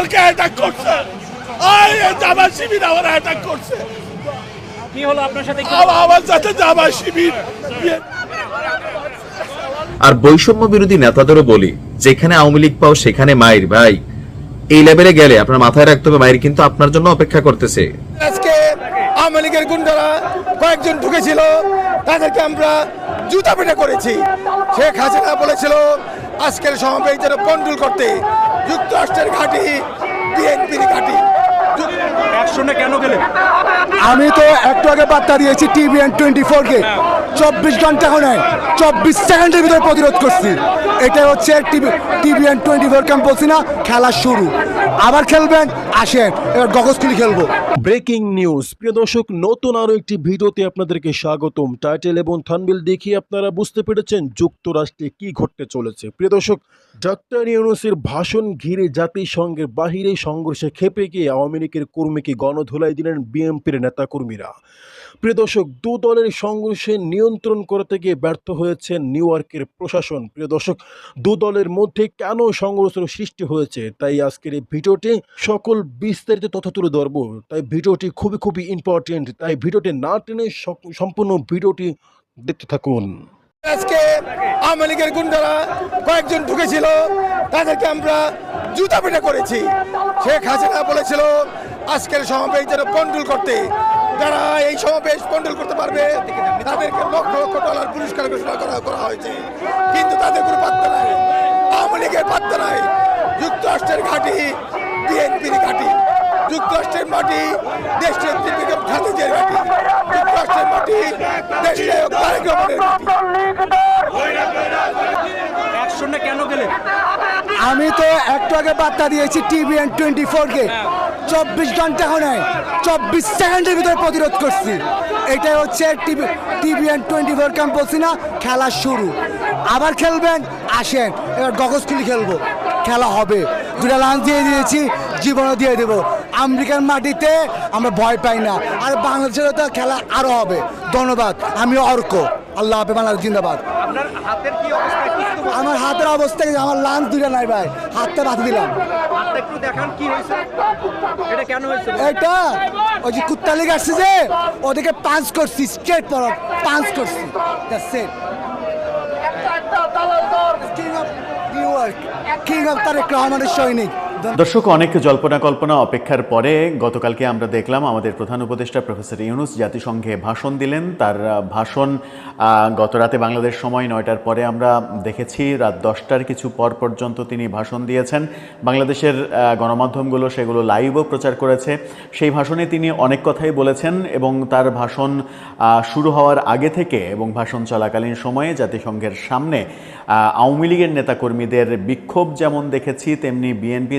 আমাকে অ্যাটাক করছে। শিবির আমার অ্যাটাক করছে। কি হলো আপনার সাথে? আমার সাথে জামা শিবির। আর বৈষম্য বিরোধী নেতাদেরও বলি যেখানে আওয়ামী লীগ পাও সেখানে মায়ের ভাই। এই লেভেলে গেলে আপনার মাথায় রাখতে হবে মায়ের কিন্তু আপনার জন্য অপেক্ষা করতেছে। আজকে আওয়ামী লীগের গুন্ডারা কয়েকজন ঢুকেছিল তাদেরকে আমরা জুতা পেটা করেছি। শেখ হাসিনা বলেছিল আজকের সমাবেশ যেন কন্ট্রোল করতে যুক্তরাষ্ট্রের ঘাঁটি বিএনপির ঘাঁটি। কেন গেলেন আমি তো একটু আগে বার্তা দিয়েছি টিভিএন টোয়েন্টি ফোর কে চব্বিশ ঘণ্টা এখন চব্বিশ সেকেন্ডের ভিতরে প্রতিরোধ করছি। এটা হচ্ছে টিভিএন টোয়েন্টি ফোর কে আমি বলছি না, খেলা শুরু। আবার খেলবেন, আসেন, এবার গগজখুলি খেলব। Breaking news. প্রিয় দর্শক, নতুন আরও একটি ভিডিওতে আপনাদেরকে স্বাগতম। টাইটেল এবং থানবিল দেখিয়ে আপনারা বুঝতে পেরেছেন যুক্তরাষ্ট্রে কি ঘটতে চলেছে। প্রিয় দর্শক ডক্টর ইউনুসের ভাষণ ঘিরে জাতিসংঘের বাহিরে সংঘর্ষে খেপে গিয়ে আওয়ামী লীগের কর্মীকে গণধোলাই দিলেন বিএনপির নেতাকর্মীরা। প্রিয় দর্শক, দু দলের সংঘর্ষে নিয়ন্ত্রণ করতে গিয়ে ব্যর্থ হয়েছে নিউ ইয়র্কের প্রশাসন। প্রিয় দর্শক, দু দলের মধ্যে কেন সংঘর্ষের সৃষ্টি হয়েছে? তাই আজকের এই ভিডিওটি সকল বিস্তারিত তথ্য তুলে ধরব। তাই ভিডিওটি খুবই খুবই ইম্পর্টেন্ট তাই ভিডিওটি না টেনে সম্পূর্ণ ভিডিওটি দেখতে থাকুন। আজকে আওয়ামী লীগের গুন্ডারা কয়েকজন ঢুকেছিল, তাদেরকে আমরা জুতা পেটা করেছি। শেখ হাসিনা বলেছিল, আজকের সমাবেশ যেন কন্ট্রোল করতে। যারা এই সমাবেশ কন্ট্রোল করতে পারবে তাদেরকে লক্ষ লক্ষ ডলার পুরস্কার ঘোষণা করা করা হয়েছে। কিন্তু তাদের কোনো পাত্তা নাই। আওয়ামী লীগের পাত্তা নাই। যুক্তরাষ্ট্রের ঘাঁটি বিএনপির ঘাঁটি। যুক্তরাষ্ট্রের মাটি দেশের বেগম খালেদার ঘাঁটি। যুক্তরাষ্ট্রের মাটি দেশের তারেক রহমানের কেন গেলেন আমি তো একটু আগে বার্তা দিয়েছি টিভি টিভিএন টোয়েন্টি ফোর কে। চব্বিশ ঘণ্টা হলে চব্বিশ সেকেন্ডের ভিতরে প্রতিরোধ করছি। এটা হচ্ছে TV TV TVN twenty four camp বলছি না, খেলা শুরু। আবার খেলবেন? আসেন, এবার গগজ খুলি খেলব। খেলা হবে। দুটা লাঞ্চ দিয়ে দিয়েছি, জীবনও দিয়ে দেবো। আমেরিকার মাটিতে আমরা ভয় পাই না। আর বাংলাদেশের তো খেলা আরও হবে। ধন্যবাদ। আমি অর্ক। আল্লাহ হাফে বাংলাদেশ জিন্দাবাদ। আমার হাতের অবস্থা কি? আমার লাঞ্চ দুইটা নাই ভাই। হাতটা বাঁধি দিলাম। কি এটা ওই যে কুত্তালি আসছে যে ওদেরকে পাঞ্চ করছি স্ট্রেট পর পাঞ্চ করছি। That's it. King of New York, King of Tarique রহমানের সৈনিক। দর্শক, অনেক জল্পনা কল্পনা অপেক্ষার পরে গতকালকে আমরা দেখলাম আমাদের প্রধান উপদেষ্টা প্রফেসর ইউনুস জাতিসংঘে ভাষণ দিলেন। তার ভাষণ গত রাতে বাংলাদেশ সময় নয়টার পরে আমরা দেখেছি, রাত দশটার কিছু পর পর্যন্ত তিনি ভাষণ দিয়েছেন। বাংলাদেশের গণমাধ্যমগুলো সেগুলো লাইভও প্রচার করেছে। সেই ভাষণে তিনি অনেক কথাই বলেছেন এবং তার ভাষণ শুরু হওয়ার আগে থেকে এবং ভাষণ চলাকালীন সময়ে জাতিসংঘের সামনে আওয়ামী লীগের নেতাকর্মীদের বিক্ষোভ যেমন দেখেছি, তেমনি বিএনপি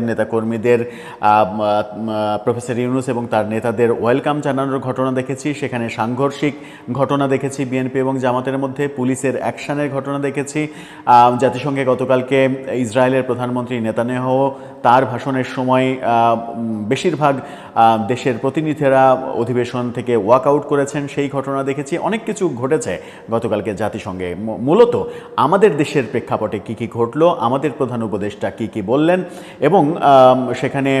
নেতাকর্মীদের আহ, উম, আহ, প্রফেসর ইউনুস এবং তার নেতাদের ওয়েলকাম জানানোর ঘটনা দেখেছি। সেখানে সাংঘর্ষিক ঘটনা দেখেছি বিএনপি এবং জামাতের মধ্যে পুলিশের অ্যাকশানের ঘটনা দেখেছি। জাতিসংঘে গতকালকে ইসরায়েলের প্রধানমন্ত্রী নেতানেহ তার ভাষণের সময় বেশিরভাগ দেশের প্রতিনিধিরা অধিবেশন থেকে ওয়াক আউট করেছেন, সেই ঘটনা দেখেছি। অনেক কিছু ঘটেছে গতকালকে জাতিসংঘে। মূলত আমাদের দেশের প্রেক্ষাপটে কি কি ঘটলো, আমাদের প্রধান উপদেষ্টা কি কি বললেন এবং সেখানে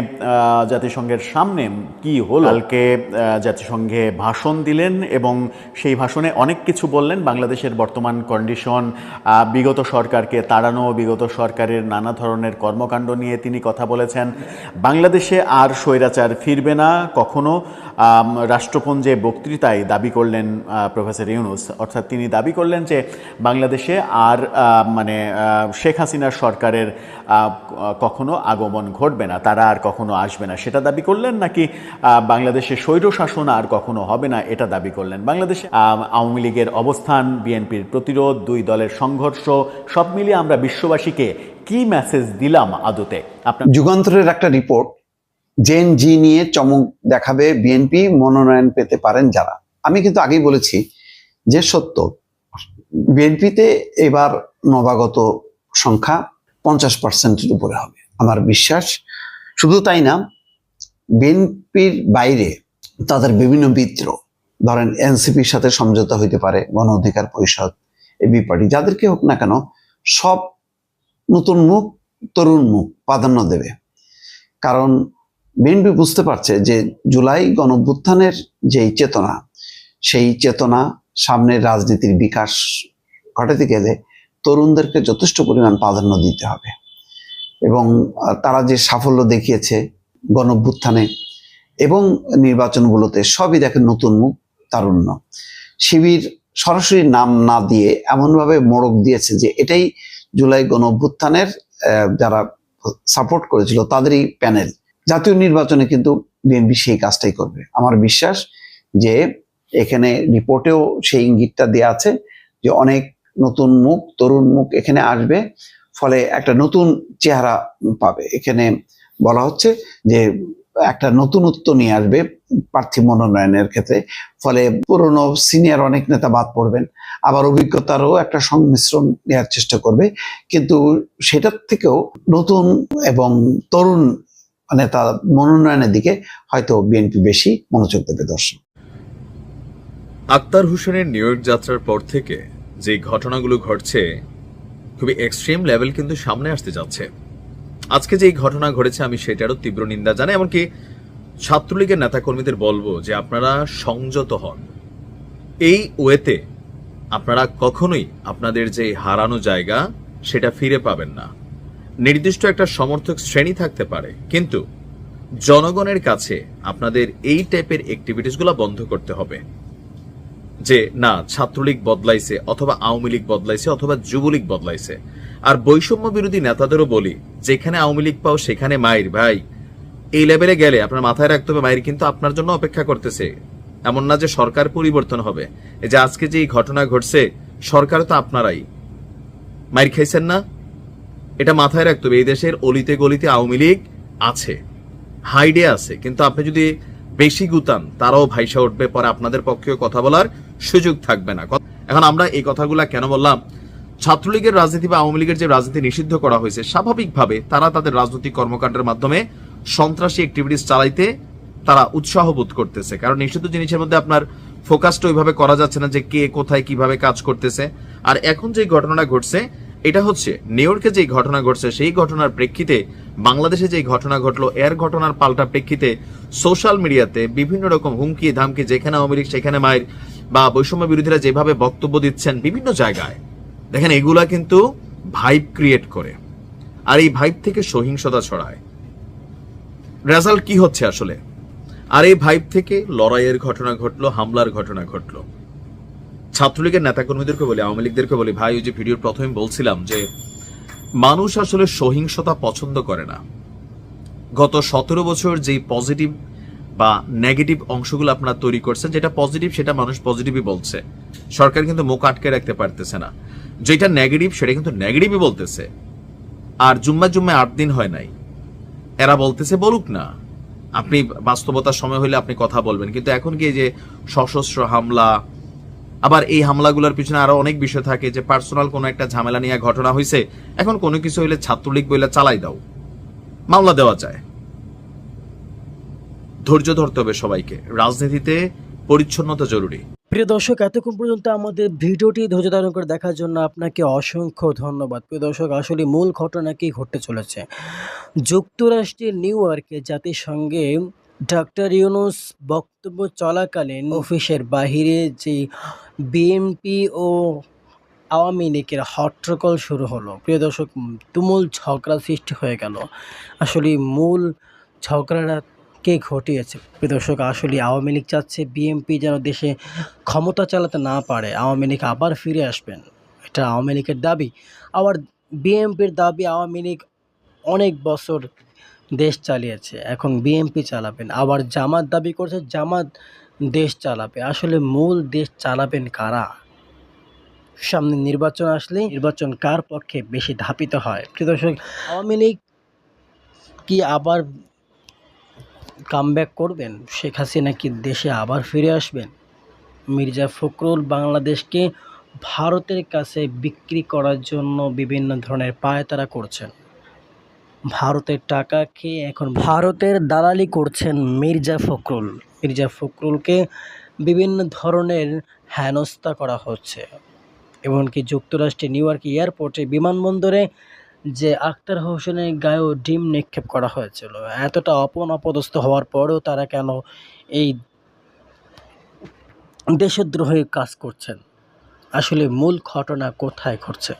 জাতিসংঘের সামনে কি হলো। কালকে জাতিসংঘে ভাষণ দিলেন এবং সেই ভাষণে অনেক কিছু বললেন। বাংলাদেশের বর্তমান কন্ডিশন বিগত সরকারকে তাড়ানো, বিগত সরকারের নানা ধরনের কর্মকাণ্ড নিয়ে তিনি কথা বলেছেন, বাংলাদেশে আর স্বৈরাচার ফিরবে না, কখনো রাষ্ট্রপুঞ্জে বক্তৃতায় দাবি করলেন প্রফেসর ইউনুস। অর্থাৎ তিনি দাবি করলেন যে বাংলাদেশে আর মানে শেখ হাসিনার সরকারের কখনো আগমন ঘটবে না, তারা আর কখনো আসবে না। সেটা দাবি করলেন নাকি বাংলাদেশে স্বৈর শাসন আর কখনো হবে না, এটা দাবি করলেন। বাংলাদেশে আওয়ামী লীগের অবস্থান, বিএনপির প্রতিরোধ, দুই দলের সংঘর্ষ, সব মিলিয়ে আমরা বিশ্ববাসীকে কি মেসেজ দিলাম আদতে? আপনার যুগান্তরের একটা রিপোর্ট জেন জি নিয়ে চমক দেখাবে বিএনপি মনোনয়ন পেতে পারেন যারা। আমি কিন্তু আগেই বলেছি যে সত্য বিএনপিতে এবার নবাগত সংখ্যা পঞ্চাশ পার্সেন্টের উপরে হবে, আমার বিশ্বাস। শুধু তাই না বিএনপির বাইরে তাদের বিভিন্ন মিত্র ধরেন এনসিপির সাথে সমঝোতা হইতে পারে, গণ অধিকার পরিষদ এবি পার্টি যাদেরকে হোক না কেন, সব নতুন মুখ, তরুণ মুখ প্রাধান্য দেবে। কারণ বিএনপি বুঝতে পারছে যে জুলাই গণভ্যুত্থানের যেই চেতনা, সেই চেতনা সামনের রাজনীতির বিকাশ ঘটাতে গেলে তরুণদেরকে যথেষ্ট পরিমাণ প্রাধান্য দিতে হবে। এবং তারা যে সাফল্য দেখিয়েছে গণভ্যুত্থানে এবং নির্বাচনগুলোতে সবই দেখেন নতুন মুখ, তারুণ্য। শিবির সরাসরি নাম না দিয়ে এমনভাবে মোড়ক দিয়েছে যে এটাই জুলাই গণ অভ্যুত্থানের যারা সাপোর্ট করেছিল তাদেরই প্যানেল জাতীয় নির্বাচনে কিন্তু বিএনপি সেই কাজটাই করবে। আমার বিশ্বাস যে এখানে রিপোর্টেও সেই ইঙ্গিতটা দেওয়া আছে যে অনেক নতুন মুখ, তরুণ মুখ এখানে আসবে, ফলে একটা নতুন চেহারা পাবে। এখানে বলা হচ্ছে যে একটা নতুনত্ব নিয়ে আসবে প্রার্থী মনোনয়নের ক্ষেত্রে। ফলে পুরনো সিনিয়র অনেক নেতা বাদ পড়বেন, আবার অভিজ্ঞতারও একটা সংমিশ্রণ নেওয়ার চেষ্টা করবে। কিন্তু সেটার থেকেও নতুন এবং তরুণ নেতা মনোনয়নের দিকে হয়তো বিএনপি বেশি মনোযোগ দেবে দর্শক। আক্তার হোসেনের নিউ ইয়র্ক যাত্রার পর থেকে যে ঘটনাগুলো ঘটছে, খুবই এক্সট্রিম লেভেল কিন্তু সামনে আসতে যাচ্ছে। আজকে যে এই ঘটনা ঘটেছে, আমি সেটারও তীব্র নিন্দা জানাই। এমনকি ছাত্রলীগের নেতাকর্মীদের বলব যে, আপনারা সংযত হন। এই ওয়েতে আপনারা কখনোই আপনাদের যে হারানো জায়গা, সেটা ফিরে পাবেন না। নির্দিষ্ট একটা সমর্থক শ্রেণি থাকতে পারে, কিন্তু জনগণের কাছে আপনাদের এই টাইপের অ্যাক্টিভিটিসগুলো বন্ধ করতে হবে। যে, না, ছাত্রলীগ বদলাইছে, অথবা আওয়ামী লীগ বদলাইছে, অথবা যুবলীগ বদলাইছে। আর বৈষম্য বিরোধী নেতাদেরও বলি, যেখানে আওয়ামী লীগ পাও সেখানে মায়ের ভাই। এই লেভেলে গেলে আপনার মাথায় রাখতে হবে, মায়ের কিন্তু আপনার জন্য অপেক্ষা করতেছে। এমন না যে সরকার পরিবর্তন হবে। এই যে আজকে যে এই ঘটনা ঘটছে সরকার তো আপনারাই। মায়ের খাইছেন না? এটা মাথায় রাখতে হবে, এই দেশের অলিতে গলিতে আওয়ামী লীগ আছে। হাইডে আছে। কিন্তু আপনি যদি বেশি গুতান, তারাও ভাইসা উঠবে, পরে আপনাদের পক্ষেও কথা বলার সুযোগ থাকবে না। এখন আমরা এই কথাগুলা কেন বললাম? ছাত্রলীগের রাজনীতি বা আওয়ামী লীগের যে রাজনীতি নিষিদ্ধ করা হয়েছে, স্বাভাবিকভাবে তারা তাদের রাজনৈতিক কর্মকাণ্ডের মাধ্যমে সন্ত্রাসী অ্যাক্টিভিটিস চালাইতে তারা উৎসাহ বোধ করতেছে। কারণ নিষিদ্ধ জিনিসের মধ্যে আপনার ফোকাসটা ওইভাবে করা যাচ্ছে না যে কে কোথায় কীভাবে কাজ করতেছে। আর এখন যে ঘটনাটা ঘটছে, এটা হচ্ছে নিউ ইয়র্কে যে ঘটনা ঘটছে, সেই ঘটনার প্রেক্ষিতে বাংলাদেশে যে ঘটনা ঘটলো, এর ঘটনার পাল্টা প্রেক্ষিতে সোশ্যাল মিডিয়াতে বিভিন্ন রকম হুমকি ধামকি যেখানে আওয়ামী লীগ, সেখানে মায়ের বা বৈষম্য বিরোধীরা যেভাবে বক্তব্য দিচ্ছেন বিভিন্ন জায়গায় দেখেন, এগুলা কিন্তু ভাইব ক্রিয়েট করে। আর এই ভাইব থেকে সহিংসতা ছড়ায়। রেজাল্ট কি হচ্ছে আসলে? আর এই ভাইব থেকে লড়াইয়ের ঘটনা ঘটলো, হামলার ঘটনা ঘটলো। ছাত্রলীগের নেতাকর্মীদেরকে বলি, আওয়ামী লীগদেরকে বলি, ভাই, ওই যে ভিডিওর প্রথমে বলছিলাম যে, মানুষ আসলে সহিংসতা পছন্দ করে না। গত সতেরো বছর যেই পজিটিভ বা নেগেটিভ অংশগুলো আপনারা তৈরি করছেন, যেটা পজিটিভ সেটা মানুষ পজিটিভই বলছে। সরকার কিন্তু মুখ আটকে রাখতে পারতেছে না। যেটা নেগেটিভ সেটা কিন্তু নেগেটিভই বলতেছে। আর জুম্মা জুম্মা আট দিন হয় নাই। এরা বলতেছে, বলুক না। আপনি বাস্তবতার সময় হলে আপনি কথা বলবেন। কিন্তু এখন কি যে সশস্ত্র হামলা, আবার এই হামলাগুলোর পিছনে আরও অনেক বিষয় থাকে যে পার্সোনাল কোনো একটা ঝামেলা নিয়ে ঘটনা হয়েছে এখন কোনো কিছু হইলে ছাত্রলীগ বইলে চালাই দাও। মামলা দেওয়া যায়। ধৈর্য ধরতে হবে সবাইকে। রাজনীতিতে পরিচ্ছন্নতা জরুরি। প্রিয় দর্শক, এতক্ষণ পর্যন্ত আমাদের ভিডিওটি ধৈর্য ধারণ করে দেখার জন্য আপনাকে অসংখ্য ধন্যবাদ। প্রিয় দর্শক, আসলে মূল ঘটনা কি ঘটতে চলেছে? যুক্তরাষ্ট্রের নিউ ইয়র্কে জাতিসংঘে ডক্টর ইউনুস বক্তব্য চলাকালীন অফিসের বাহিরে যে বিএনপি ও আওয়ামী লীগের হট্টগোল শুরু হলো। প্রিয় দর্শক, তুমুল ঝগড়া সৃষ্টি হয়ে গেল। আসলে মূল ঝগড়াটা কে ঘটিয়েছে? দর্শক আসলে আওয়ামী লীগ চাচ্ছে বিএনপি যেন দেশে ক্ষমতা চালাতে না পারে। আওয়ামী লীগ আবার ফিরে আসবেন। এটা আওয়ামী লীগের দাবি। আবার বিএনপির দাবি, আওয়ামী লীগ অনেক বছর দেশ চালিয়েছে। এখন বিএনপি চালাবেন। আবার জামাত দাবি করছে, জামাত দেশ চালাবে। আসলে মূল দেশ চালাবেন কারা? সামনে নির্বাচন আসলে নির্বাচন কার পক্ষে বেশি ধাপিত হয়? প্রিয় দর্শক, আওয়ামী লীগ কি আবার কামব্যাক করবেন? শেখ হাসিনা কি দেশে আবার ফিরে আসবেন? মির্জা ফখরুল বাংলাদেশকে ভারতের কাছে বিক্রি করার জন্য বিভিন্ন ধরনের পায়তারা করছেন। ভারতের টাকা খেয়ে এখন ভারতের দালালি করছেন মির্জা ফখরুল। মির্জা ফখরুলকে বিভিন্ন ধরনের হেনস্থা করা হচ্ছে। এমনকি যুক্তরাষ্ট্রের নিউ ইয়র্ক এয়ারপোর্টে বিমানবন্দরে যে আক্তার হোসেনের গায়েও ডিম নিক্ষেপ করা হয়েছিল। এতটা অপন অপদস্থ হওয়ার পরেও তারা কেন এই দেশদ্রোহী কাজ করছেন? আসলে মূল ঘটনা কোথায় ঘটছে?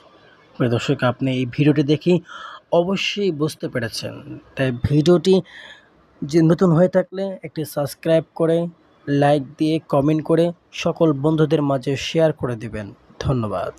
দর্শক, আপনি এই ভিডিওটি দেখি অবশ্যই বুঝতে পেরেছেন। তাই ভিডিওটি যে নতুন হয়ে থাকলে একটি সাবস্ক্রাইব করে, লাইক দিয়ে, কমেন্ট করে সকল বন্ধুদের মাঝে শেয়ার করে দিবেন। ধন্যবাদ।